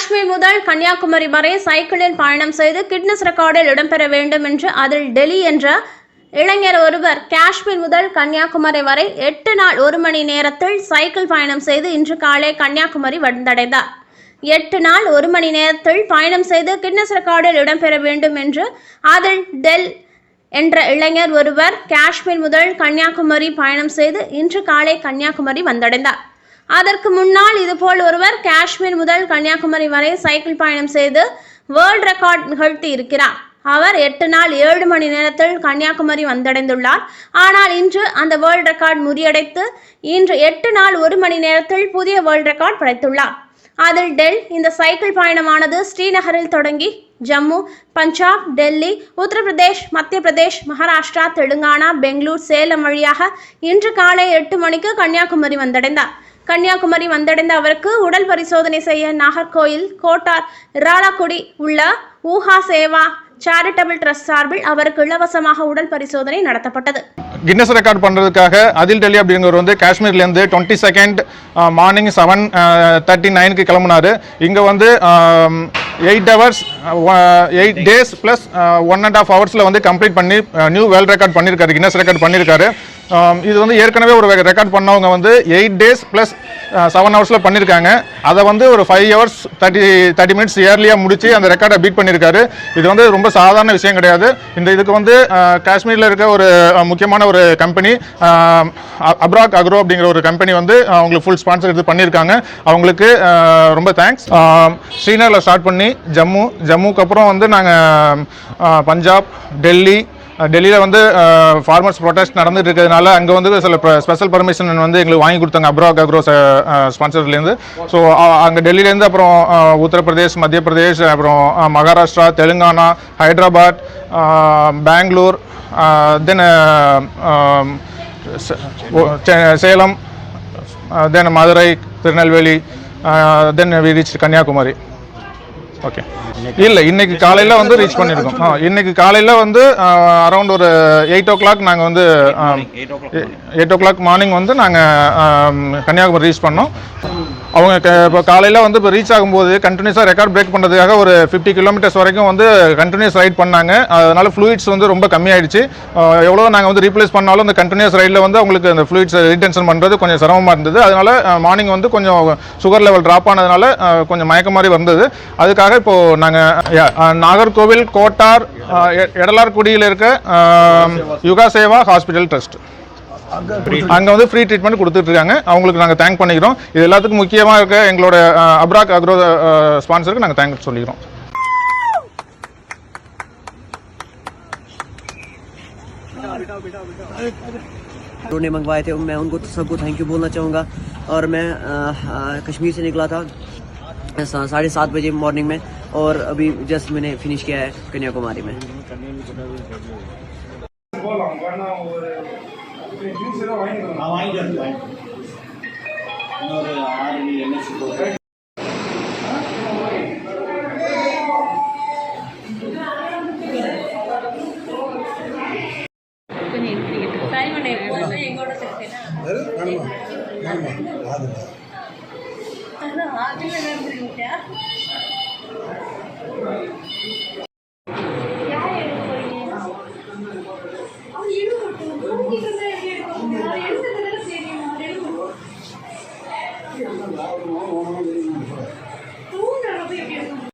காஷ்மீர் முதல் கன்னியாகுமரி வரை சைக்கிளில் பயணம் செய்து கிட்னஸ் ரெக்கார்டில் இடம்பெற வேண்டும் என்று அதில் டெல்லி என்ற இளைஞர் ஒருவர் காஷ்மீர் முதல் கன்னியாகுமரி வரை எட்டு நாள் ஒரு மணி நேரத்தில் சைக்கிள் பயணம் செய்து இன்று காலை கன்னியாகுமரி வந்தடைந்தார். எட்டு நாள் ஒரு மணி நேரத்தில் பயணம் செய்து கிட்னஸ் ரெக்கார்டில் இடம்பெற வேண்டும் என்று அதில் டெல் என்ற இளைஞர் ஒருவர் காஷ்மீர் முதல் கன்னியாகுமரி பயணம் செய்து இன்று காலை கன்னியாகுமரி வந்தடைந்தார். அதற்கு முன்னால் இதுபோல் ஒருவர் காஷ்மீர் முதல் கன்னியாகுமரி வரை சைக்கிள் பயணம் செய்து வேர்ல்ட் ரெக்கார்ட் நிகழ்த்தி இருக்கிறார். அவர் எட்டு நாள் ஏழு மணி நேரத்தில் கன்னியாகுமரி வந்தடைந்துள்ளார். ஆனால் இன்று அந்த வேர்ல்ட் ரெக்கார்ட் முறியடைத்து இன்று எட்டு நாள் ஒரு மணி நேரத்தில் புதிய வேர்ல்ட் ரெக்கார்ட் படைத்துள்ளார். அதில் டெல் இந்த சைக்கிள் பயணமானது ஸ்ரீநகரில் தொடங்கி ஜம்மு பஞ்சாப் டெல்லி உத்தரப்பிரதேஷ் மத்திய பிரதேஷ் மகாராஷ்டிரா தெலுங்கானா பெங்களூர் சேலம் வழியாக இன்று காலை எட்டு மணிக்கு கன்னியாகுமரி வந்தடைந்தார். கன்னியாகுமரி வந்தடைந்த அவருக்கு உடல் பரிசோதனை செய்ய நாகர்கோயில் கோட்டார் இராலாக்குடி உள்ள ஊஹா சேவா சேரிட்டபிள் ட்ரஸ்ட் சார்பில் அவருக்கு இலவசமாக உடல் பரிசோதனை நடத்தப்பட்டது. கின்னஸ் ரெக்கார்ட் பண்ணுறதுக்காக அதில் டெல்லி அப்படிங்கிறவர் வந்து காஷ்மீர்லேருந்து twenty second uh, morning seven thirty uh, நைனுக்கு கிளம்புனார். இங்கே வந்து eight hours eight days plus one and half ஹவர்ஸில் வந்து கம்ப்ளீட் பண்ணி uh, நியூ வேர்ல்ட் ரெக்கார்ட் பண்ணியிருக்காரு கின்னஸ் ரெக்கார்ட் பண்ணியிருக்காரு இது வந்து ஏற்கனவே ஒரு ரெக்கார்ட் பண்ணவங்க வந்து எயிட் டேஸ் ப்ளஸ் செவன் ஹவர்ஸில் பண்ணியிருக்காங்க அதை வந்து ஒரு five hours thirty thirty minutes இயர்லியாக முடித்து அந்த ரெக்கார்டை பீட் பண்ணியிருக்காரு இது வந்து ரொம்ப சாதாரண விஷயம் கிடையாது. இந்த இதுக்கு வந்து காஷ்மீரில் இருக்க ஒரு முக்கியமான ஒரு கம்பெனி அப்ராக் அக்ரோ அப்படிங்கிற ஒரு கம்பெனி வந்து அவங்களுக்கு ஃபுல் ஸ்பான்சர் இது பண்ணியிருக்காங்க அவங்களுக்கு ரொம்ப தேங்க்ஸ் ஸ்ரீநகரில் ஸ்டார்ட் பண்ணி ஜம்மு ஜம்முக்கு அப்புறம் வந்து நாங்கள் பஞ்சாப் டெல்லி டெல்லியில் வந்து ஃபார்மர்ஸ் ப்ரொடெஸ்ட் நடந்துட்டு இருக்கிறதுனால அங்கே வந்து சில ஸ்பெஷல் பர்மிஷன் வந்து எங்களுக்கு வாங்கி கொடுத்தாங்க அப்ரோ அக்ரோ ஸ்பான்சர்லேருந்து ஸோ அங்கே டெல்லியிலேருந்து அப்புறம் உத்தரப்பிரதேஷ் மத்திய பிரதேஷ் அப்புறம் Maharashtra Telangana Hyderabad Bangalore then Salem then Madurai Tirunelveli then we reach Kanyakumari. Okay இல்லை இன்னைக்கு காலையில் வந்து ரீச் பண்ணியிருக்கோம் ஆ இன்னைக்கு காலையில் வந்து அரௌண்ட் ஒரு எயிட் ஓ கிளாக் நாங்கள் வந்து எயிட் ஓ கிளாக் மார்னிங் வந்து நாங்கள் கன்னியாகுமரி ரீச் பண்ணோம். அவங்க க- இப்போ காலையில் வந்து இப்போ ரீச் ஆகும்போது கண்டினியூஸாக ரெக்கார்ட் பிரேக் பண்ணுறதுக்காக ஒரு ஃபிஃப்டி கிலோமீட்டர்ஸ் வரைக்கும் வந்து கண்டினியூஸ் ரைட் பண்ணாங்க. அதனால் ஃப்ளூயிட்ஸ் வந்து ரொம்ப கம்மியாயிடுச்சு. எவ்வளோ நாங்கள் வந்து ரீப்ளேஸ் பண்ணாலும் அந்த கண்டினியூஸ் ரைடில் வந்து அவங்களுக்கு அந்த ஃப்ளூயிட்ஸ் ரீடென்ஷன் பண்ணுறது கொஞ்சம் சிரமமாக இருந்தது. அதனால மார்னிங் வந்து கொஞ்சம் சுகர் லெவல் ட்ராப் ஆனதுனால கொஞ்சம் மயக்க மாதிரி வந்தது. அதுக்காக இப்போது நாங்கள் நாகர்கோவில் கோட்டார் எ- எடலார்குடியில் இருக்க யுகா சேவா ஹாஸ்பிட்டல் ட்ரஸ்ட் அங்கே வந்து ஃப்ரீ ட்ரீட்மெண்ட் கொடுத்துட்டு இருக்காங்க அவங்களுக்கு நாங்கள் தேங்க் பண்ணிக்கிறோம் இது எல்லாத்துக்கும் முக்கியமாக இருக்க எங்களோட அஹ், அப்ராக் அக்ரோ ஸ்பான்சருக்கு நாங்கள் தேங்க் சொல்லிக்கிறோம் उन्होंने मंगवाए थे मैं उनको सबको थैंक यू बोलना चाहूँगा और मैं अ, अ, कश्मीर से निकला था सा- साढ़े सात बजे मॉर्निंग में और अभी जस्ट मैंने फिनिश किया है कन्याकुमारी में ஜூஸ் ஏதாவது வாங்கிட்டு நான் வாங்கிட்டு வந்து வாங்கிட்டு இன்னொரு ஆறு என்எஸ்சி போட்டு தூண் அளவு எப்படி இருக்கும்?